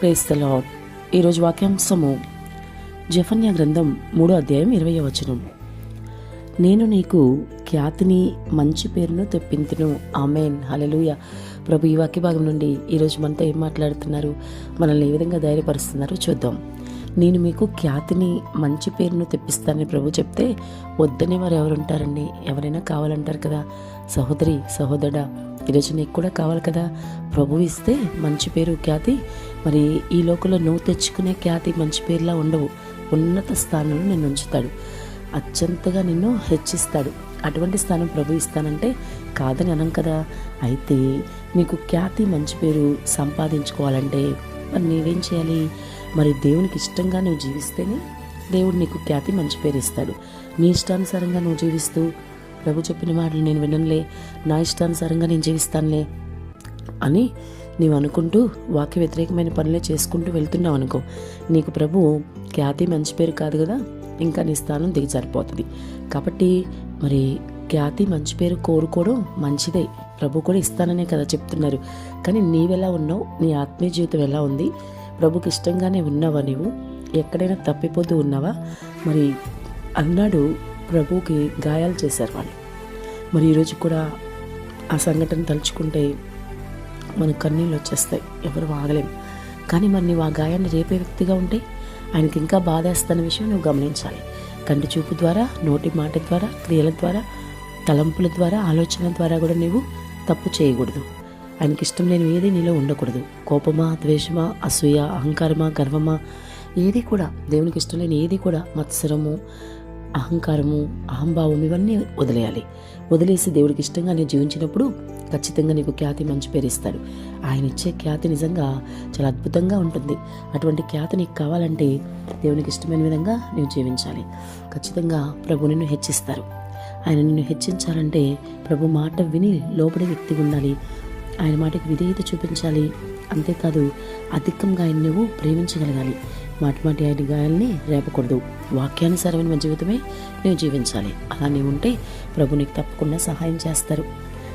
ప్రేస్తలో ఈరోజు వాక్యాంశము జఫన్య గ్రంథం మూడో అధ్యాయం ఇరవై వచనం. నేను నీకు ఖ్యాతిని మంచి పేరును తెప్పింతును. ఆమెన్. హలలుయ ప్రభు ఈ వాక్య భాగం నుండి ఈరోజు మనతో ఏం మాట్లాడుతున్నారు? మనల్ని ఏ విధంగా ధైర్యపరుస్తున్నారో చూద్దాం. నేను మీకు ఖ్యాతిని మంచి పేరును తెప్పిస్తానని ప్రభు చెప్తే వద్దనే వారు ఎవరుంటారండి? ఎవరైనా కావాలంటారు కదా? సహోదరి సహోదరుడా ఈరోజు నీకు కూడా కావాలి కదా? ప్రభు ఇస్తే మంచి పేరు ఖ్యాతి మరి ఈ లోకంలో నువ్వు తెచ్చుకునే ఖ్యాతి మంచి పేరులా ఉండవు. ఉన్నత స్థానంలో నిన్ను ఉంచుతాడు. అత్యంతగా నిన్ను హెచ్చిస్తాడు. అటువంటి స్థానం ప్రభు ఇస్తానంటే కాదని అనం కదా. అయితే నీకు ఖ్యాతి మంచి పేరు సంపాదించుకోవాలంటే మరి నీవేం చేయాలి? మరి దేవునికి ఇష్టంగా నువ్వు జీవిస్తేనే దేవుడు నీకు ఖ్యాతి మంచి పేరు ఇస్తాడు. నీ ఇష్టానుసారంగా నువ్వు జీవిస్తూ ప్రభు చెప్పిన మాటలు నేను విననులే. నా ఇష్టానుసారంగా నేను జీవిస్తానులే అని నీవు అనుకుంటూ వాక్య వ్యతిరేకమైన పనులే చేసుకుంటూ వెళ్తున్నావు అనుకో నీకు ప్రభు ఖ్యాతి మంచి పేరు కాదు కదా? ఇంకా నీ స్థానం దిగజారిపోతుంది. కాబట్టి మరి ఖ్యాతి మంచి పేరు కోరుకోవడం మంచిదే. ప్రభు కూడా ఇస్తాననే కదా చెప్తున్నారు. కానీ నీవెలా ఉన్నావు? నీ ఆత్మీయ జీవితం ఎలా ఉంది? ప్రభుకి ఇష్టంగానే ఉన్నావా నీవు? ఎక్కడైనా తప్పిపోతూ ఉన్నావా? మరి అన్నాడు ప్రభుకి గాయాలు చేశారు వాళ్ళు. మరి ఈరోజు కూడా ఆ సంఘటన తలుచుకుంటే మన కన్నీళ్ళు వచ్చేస్తాయి. ఎవరు ఆగలేము కానీ మరి నీవు ఆ గాయాన్ని రేపే వ్యక్తిగా ఉంటే ఆయనకి ఇంకా బాధేస్తున్న విషయం నువ్వు గమనించాలి. కంటి చూపు ద్వారా నోటి మాట ద్వారా క్రియల ద్వారా తలంపుల ద్వారా ఆలోచన ద్వారా కూడా నువ్వు తప్పు చేయకూడదు. ఆయనకి ఇష్టం లేని ఏది నీలో ఉండకూడదు. కోపమా ద్వేషమా అసూయ అహంకారమా గర్వమా ఏది కూడా దేవునికి ఇష్టం లేని ఏది కూడా మత్సరము అహంకారము అహంభావం ఇవన్నీ వదిలేయాలి. వదిలేసి దేవుడికి ఇష్టంగా నేను జీవించినప్పుడు ఖచ్చితంగా నీకు ఖ్యాతి మంచి పేరు ఇస్తాడు. ఆయన ఇచ్చే ఖ్యాతి నిజంగా చాలా అద్భుతంగా ఉంటుంది. అటువంటి ఖ్యాతి నీకు కావాలంటే దేవునికి ఇష్టమైన విధంగా నువ్వు జీవించాలి. ఖచ్చితంగా ప్రభు నిన్ను హెచ్చిస్తారు. ఆయన నిన్ను హెచ్చించాలంటే ప్రభు మాట విని లోపడి వ్యక్తిగా ఉండాలి. ఆయన మాటకి విధేయత చూపించాలి. అంతేకాదు అధికంగా ఆయన నువ్వు ప్రేమించగలగాలి. మాటిమాటి ఆయన గాయాల్ని రేపకూడదు. వాక్యానుసారమైన జీవితమే నువ్వు జీవించాలి. అలా నీవు ఉంటే ప్రభు నీకు తప్పకుండా సహాయం చేస్తారు.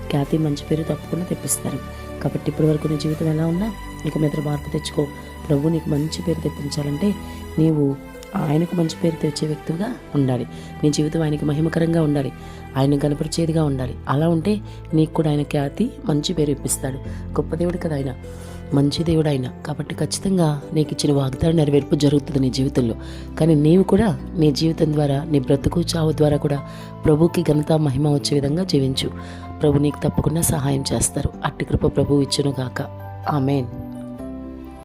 ఖ్యాతి మంచి పేరు తప్పకుండా తెప్పిస్తారు. కాబట్టి ఇప్పటి వరకు నీ జీవితం ఎలా ఉన్నా ఇక మీద మార్పు తెచ్చుకో. ప్రభు నీకు మంచి పేరు తెప్పించాలంటే నీవు ఆయనకు మంచి పేరు తెచ్చే వ్యక్తిగా ఉండాలి. నీ జీవితం ఆయనకి మహిమకరంగా ఉండాలి. ఆయన కనపరిచేదిగా ఉండాలి. అలా ఉంటే నీకు కూడా ఆయన ఖ్యాతి మంచి పేరు ఇప్పిస్తాడు. గొప్ప దేవుడు కదా ఆయన. మంచి దేవుడు ఆయన. కాబట్టి ఖచ్చితంగా నీకు ఇచ్చిన వాగ్దాన నెరవేర్పు జరుగుతుంది నీ జీవితంలో. కానీ నీవు కూడా నీ జీవితం ద్వారా నీ బ్రతుకు చావు ద్వారా కూడా ప్రభుకి ఘనత మహిమ వచ్చే విధంగా జీవించు. ప్రభు నీకు తప్పకుండా సహాయం చేస్తారు. అట్టి కృప ప్రభు ఇచ్చును గాక ఆమెన్.